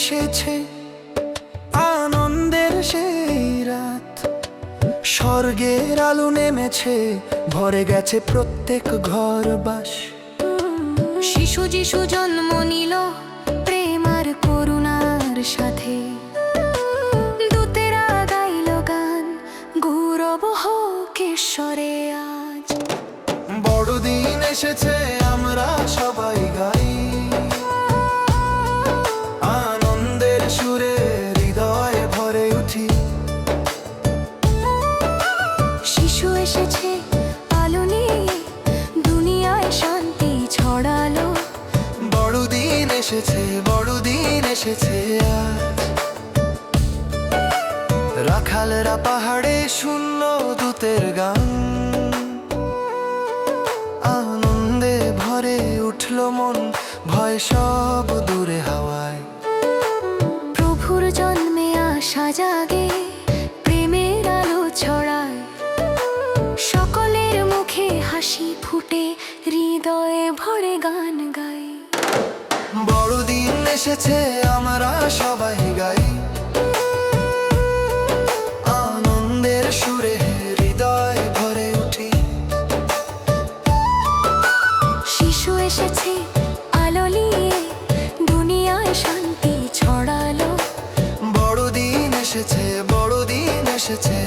এসেছে আনন্দের সেই রাত। স্বর্গের আলো নেমেছে ভরে গেছে প্রত্যেক ঘর বাস শিশু যিশু জন্ম নিল প্রেম আর করুণার সাথে। দূতেরা গাইল গান গৌরব হোক ঈশ্বরে আজ। বড়দিন এসেছে আমরা সবাই গাই। সুরে হৃদয়ে ভরে উঠি। শিশু এসেছে আলো নিয়ে দুনিয়ায় শান্তি ছড়ালো। বড়দিন এসেছে বড়দিন এসেছে আজ। রাখালরা পাহাড়ে শূন্য দূতের গান। আনন্দে ভরে উঠল মন ভয় সব আশা জাগে প্রেমের আলো ছড়ায়। সকলের মুখে হাসি ফুটে, হৃদয়ে ভরে গান গায়। বড়দিন এসেছে, আমরা সবাই গাই। এসেছে, বড়দিন এসেছে।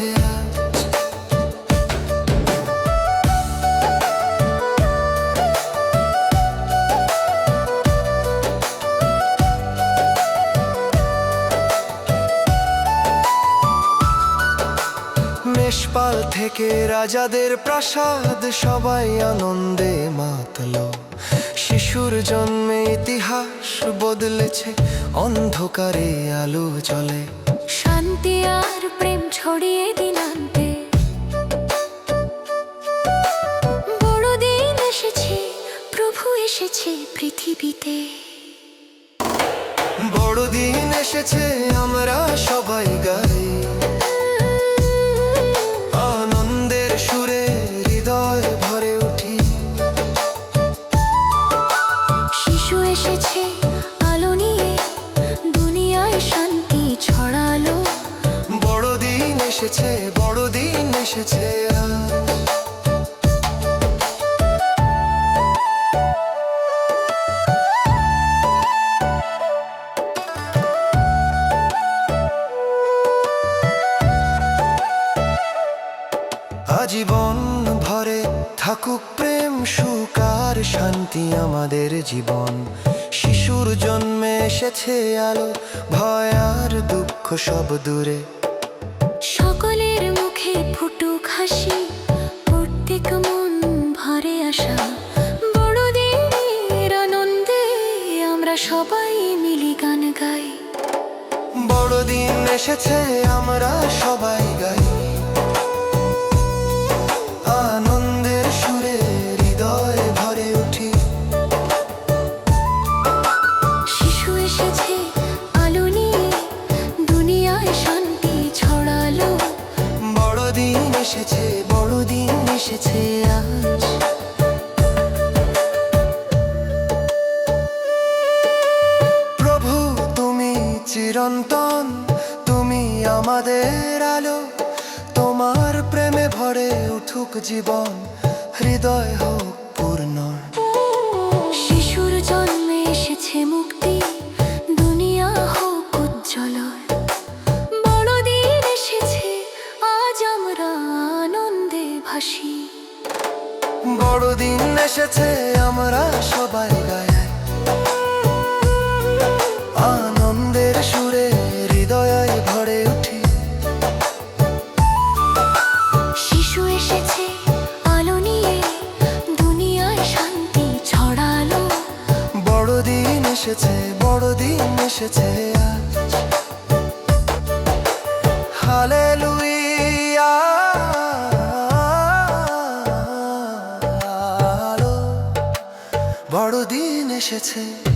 মেষপাল থেকে রাজাদের প্রাসাদ, সবাই আনন্দে মাতল শিশুর জন্মে ইতিহাস বদলেছে, অন্ধকারে আলো জ্বলে শান্তি আর প্রেম ছড়িয়ে দিনান্তে বড়দিন এসেছে প্রভু এসেছে পৃথিবীতে। বড়দিন এসেছে আমরা সবাই গাই। আনন্দের সুরে হৃদয় ভরে উঠি। শিশু এসেছে আলো নিয়ে দুনিয়ায় শান্তি এসেছে, বড়দিন এসেছে আজীবন ভরে থাকুক প্রেম, সুখ আর শান্তি আমাদের জীবন। শিশুর জন্মে এসেছে আলো, ভয় আর দুঃখ সব দূরে। সকলের মুখে ফুটুক হাসি, প্রত্যেক মন ভরে আসা বড়দিনের আনন্দে আমরা সবাই মিলি গান গাই। বড়দিন এসেছে, আমরা সবাই গাই। এসেছে, বড়দিন এসেছে আজ। প্রভু, তুমি চিরন্তন, তুমি আমাদের আলো। তোমার প্রেমে ভরে উঠুক জীবন, হৃদয় হোক এসেছে আমরা সবাই গাই আনন্দের সুরে হৃদয় ভরে উঠি। শিশু এসেছে আলো নিয়ে দুনিয়ায় শান্তি ছড়ালো। বড়দিন এসেছে বড়দিন এসেছে বড়দিন এসেছে।